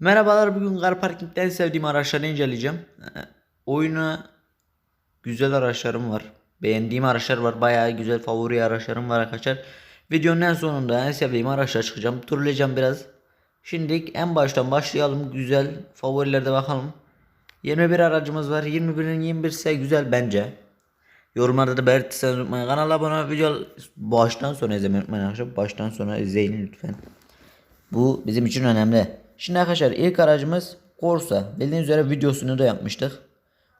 Merhabalar bugün Car Parking'de sevdiğim araçları inceleyeceğim. Ee, oyuna güzel araçlarım var. Beğendiğim araçlar var. Bayağı güzel favori araçlarım var arkadaşlar. Videonun en sonunda en sevdiğim araçlar çıkacağım. Turlayacağım biraz. Şimdi en baştan başlayalım. Güzel favorilerde bakalım. 21 aracımız var. 21'in 21 ise güzel bence. Yorumlarda da belirtirseniz unutmayın. Kanala abone ol. Video baştan sona izlemeyi unutmayın arkadaşlar. Baştan sona izleyin lütfen. Bu bizim için önemli. Şimdi arkadaşlar ilk aracımız Corsa. Bildiğiniz üzere videosunu da yapmıştık.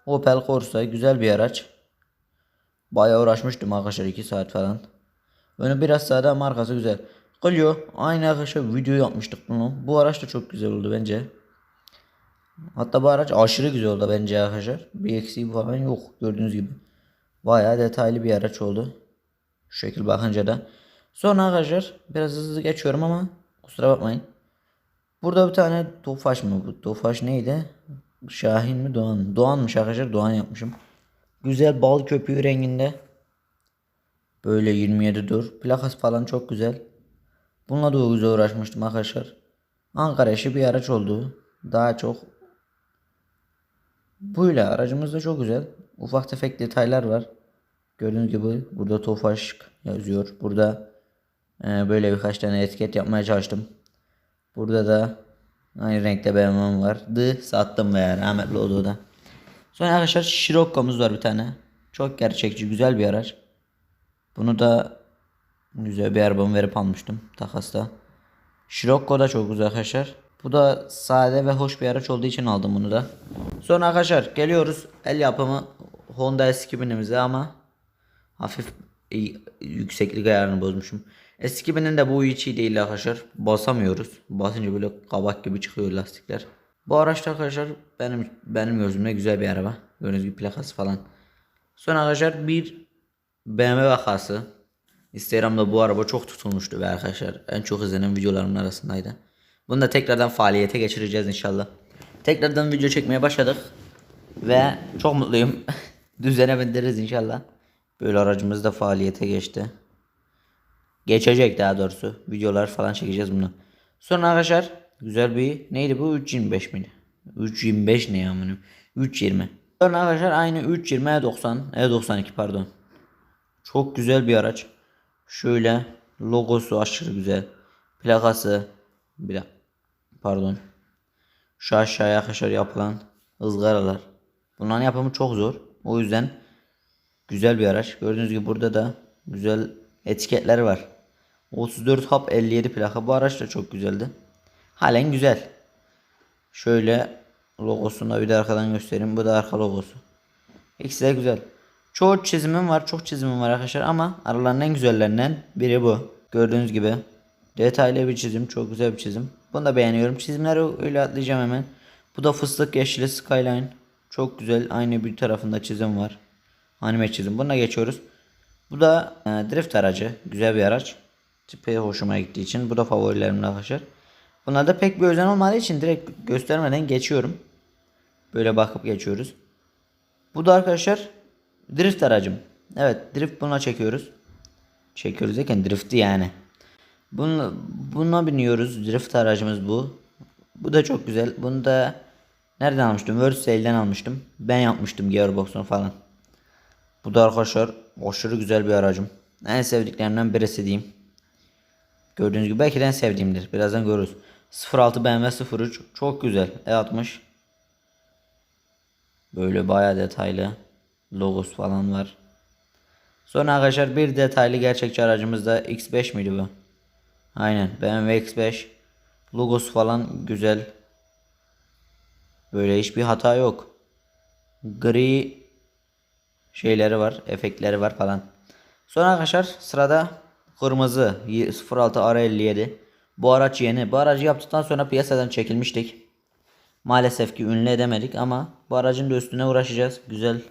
Opel Corsa güzel bir araç. Bayağı uğraşmıştım arkadaşlar 2 saat falan. Önü biraz sade ama arkası güzel. Clio aynı arkadaşlar video yapmıştık bunu. Bu araç da çok güzel oldu bence. Hatta bu araç aşırı güzel oldu bence arkadaşlar. Bir eksiği falan yok gördüğünüz gibi. Bayağı detaylı bir araç oldu. Şu şekil bakınca da. Sonra arkadaşlar biraz hızlı geçiyorum ama kusura bakmayın. Burada bir tane Tofaş mı bu? Tofaş neydi? Şahin mi Doğan mı? Doğanmış arkadaşlar Doğan yapmışım. Güzel bal köpüğü renginde. Böyle 27 dur. Plakası falan çok güzel. Bununla da güzel uğraşmıştım arkadaşlar. Ankara işi bir araç oldu. Daha çok Böyle aracımız da çok güzel. Ufak tefek detaylar var. Gördüğünüz gibi burada Tofaş yazıyor. Burada e, böyle birkaç tane etiket yapmaya çalıştım. Burada da aynı renkte BMW'm vardı. Sattım veya rahmetli oldu da. Sonra arkadaşlar Scirocco'muz var bir tane. Çok gerçekçi güzel bir araç. Bunu da güzel bir arabamı verip almıştım takasta. Scirocco da çok güzel arkadaşlar. Bu da sade ve hoş bir araç olduğu için aldım bunu da. Sonra arkadaşlar geliyoruz el yapımı Honda S2000'imize ama hafif i- yükseklik ayarını bozmuşum. S2000'in de bu hiç değil arkadaşlar. Basamıyoruz. Basınca böyle kabak gibi çıkıyor lastikler. Bu araçta arkadaşlar benim benim gözümde güzel bir araba. Gördüğünüz gibi plakası falan. Sonra arkadaşlar bir BMW vakası. Instagram'da bu araba çok tutulmuştu ve arkadaşlar en çok izlenen videolarımın arasındaydı. Bunu da tekrardan faaliyete geçireceğiz inşallah. Tekrardan video çekmeye başladık. Ve çok mutluyum. Düzene inşallah. Böyle aracımız da faaliyete geçti. Geçecek daha doğrusu. Videolar falan çekeceğiz bunu. Sonra arkadaşlar güzel bir neydi bu 325 miydi? 325 ne ya amınım? 320. Sonra arkadaşlar aynı 320 E90 E92 pardon. Çok güzel bir araç. Şöyle logosu aşırı güzel. Plakası bir. Pardon. Şu aşağıya arkadaşlar yapılan ızgaralar. Bunların yapımı çok zor. O yüzden güzel bir araç. Gördüğünüz gibi burada da güzel etiketler var. 34 hap 57 plaka. Bu araç da çok güzeldi. Halen güzel. Şöyle logosunu da bir de arkadan göstereyim. Bu da arka logosu. İkisi de güzel. Çoğu çizimim var. Çok çizimim var arkadaşlar ama aralarının en güzellerinden biri bu. Gördüğünüz gibi. Detaylı bir çizim. Çok güzel bir çizim. Bunu da beğeniyorum. Çizimleri öyle atlayacağım hemen. Bu da fıstık yeşili skyline. Çok güzel. Aynı bir tarafında çizim var. Anime çizim. Buna geçiyoruz. Bu da e, drift aracı. Güzel bir araç. Tipi hoşuma gittiği için. Bu da favorilerimden arkadaşlar. Bunlarda pek bir özen olmadığı için direkt göstermeden geçiyorum. Böyle bakıp geçiyoruz. Bu da arkadaşlar drift aracım. Evet drift buna çekiyoruz. Çekiyoruz derken drifti yani. Bununla, buna biniyoruz. Drift aracımız bu. Bu da çok güzel. Bunu da nereden almıştım? World Sale'den almıştım. Ben yapmıştım gearbox'unu falan. Bu da arkadaşlar aşırı güzel bir aracım. En sevdiklerimden birisi diyeyim. Gördüğünüz gibi belki de en sevdiğimdir. Birazdan görürüz. 06 BMW 03 çok güzel. E60 Böyle bayağı detaylı logosu falan var. Sonra arkadaşlar bir detaylı gerçekçi aracımız da X5 miydi bu? Aynen BMW X5 logosu falan güzel. Böyle hiçbir hata yok. Gri şeyleri var, efektleri var falan. Sonra arkadaşlar sırada kırmızı 06 R57. Bu araç yeni. Bu aracı yaptıktan sonra piyasadan çekilmiştik. Maalesef ki ünlü edemedik ama bu aracın da üstüne uğraşacağız. Güzel.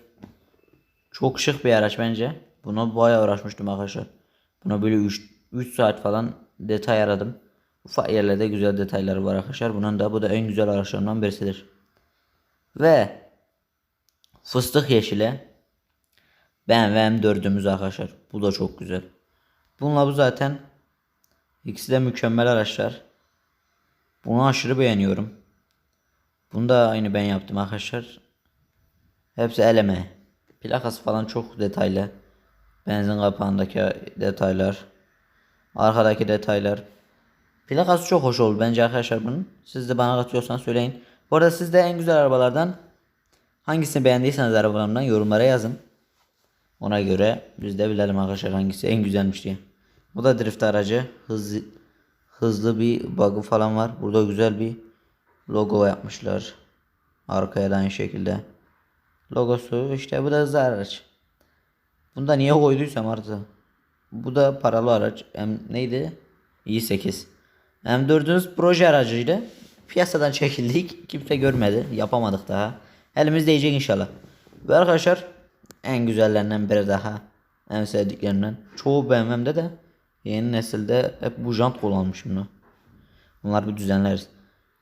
Çok şık bir araç bence. Buna bayağı uğraşmıştım arkadaşlar. Buna böyle 3, 3 saat falan detay aradım. Ufak yerlerde güzel detayları var arkadaşlar. Bunun da bu da en güzel araçlarından birisidir. Ve fıstık yeşile BMW M4'ümüz arkadaşlar. Bu da çok güzel. Bununla bu zaten ikisi de mükemmel araçlar. Bunu aşırı beğeniyorum. Bunu da aynı ben yaptım arkadaşlar. Hepsi eleme. Plakası falan çok detaylı. Benzin kapağındaki detaylar. Arkadaki detaylar. Plakası çok hoş oldu bence arkadaşlar bunun. Siz de bana katıyorsanız söyleyin. Bu arada siz de en güzel arabalardan hangisini beğendiyseniz arabalarımdan yorumlara yazın. Ona göre biz de bilelim arkadaşlar hangisi en güzelmiş diye. Bu da drift aracı. Hızlı hızlı bir bug'ı falan var. Burada güzel bir logo yapmışlar. Arkaya da aynı şekilde. Logosu işte bu da hızlı araç. Bunda niye koyduysam artık. Bu da paralı araç. M neydi? i8. M4'ümüz proje aracıydı. Piyasadan çekildik. Kimse görmedi. Yapamadık daha. Elimiz değecek inşallah. Ve arkadaşlar en güzellerinden biri daha. En sevdiklerimden. Çoğu BMW'de de yeni nesilde hep bu jant kullanmış bunu. Bunlar bir düzenleriz.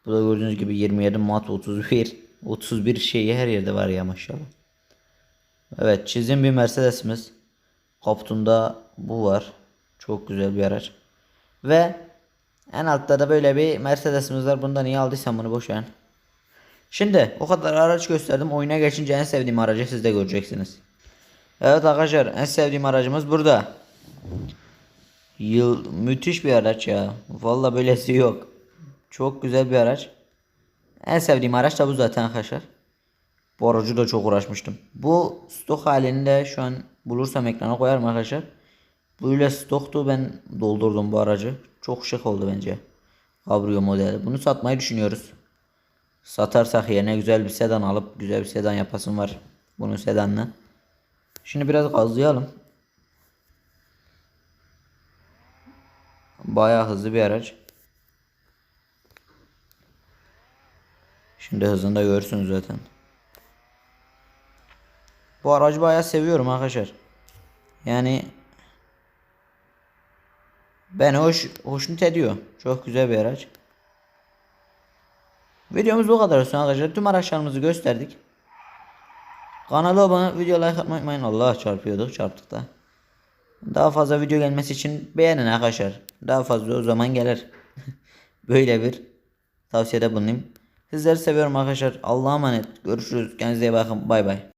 Bu da gördüğünüz gibi 27 mat 31 31 şeyi her yerde var ya maşallah. Evet çizim bir Mercedes'imiz. Kaputunda bu var. Çok güzel bir araç. Ve en altta da böyle bir Mercedes'imiz var. Bunu da niye aldıysam bunu boş verin. Şimdi o kadar araç gösterdim. Oyuna geçince en sevdiğim aracı siz de göreceksiniz. Evet arkadaşlar en sevdiğim aracımız burada. Yıl müthiş bir araç ya. Valla böylesi yok. Çok güzel bir araç. En sevdiğim araç da bu zaten arkadaşlar. Bu aracı da çok uğraşmıştım. Bu stok halinde şu an bulursam ekrana koyarım arkadaşlar. Böyle stoktu ben doldurdum bu aracı. Çok şık oldu bence. Cabrio modeli. Bunu satmayı düşünüyoruz. Satarsak yerine güzel bir sedan alıp güzel bir sedan yapasım var. Bunun sedanla. Şimdi biraz gazlayalım. Bayağı hızlı bir araç. Şimdi hızını da görürsünüz zaten. Bu aracı bayağı seviyorum arkadaşlar. Yani ben hoş hoşnut ediyor. Çok güzel bir araç. Videomuz bu kadar olsun arkadaşlar. Tüm araçlarımızı gösterdik. Kanala abone, video like atmayı unutmayın. Allah çarpıyorduk, çarptık da. Daha fazla video gelmesi için beğenin arkadaşlar. Daha fazla o zaman gelir. Böyle bir tavsiyede bulunayım. Sizleri seviyorum arkadaşlar. Allah'a emanet. Görüşürüz. Kendinize iyi bakın. Bay bay.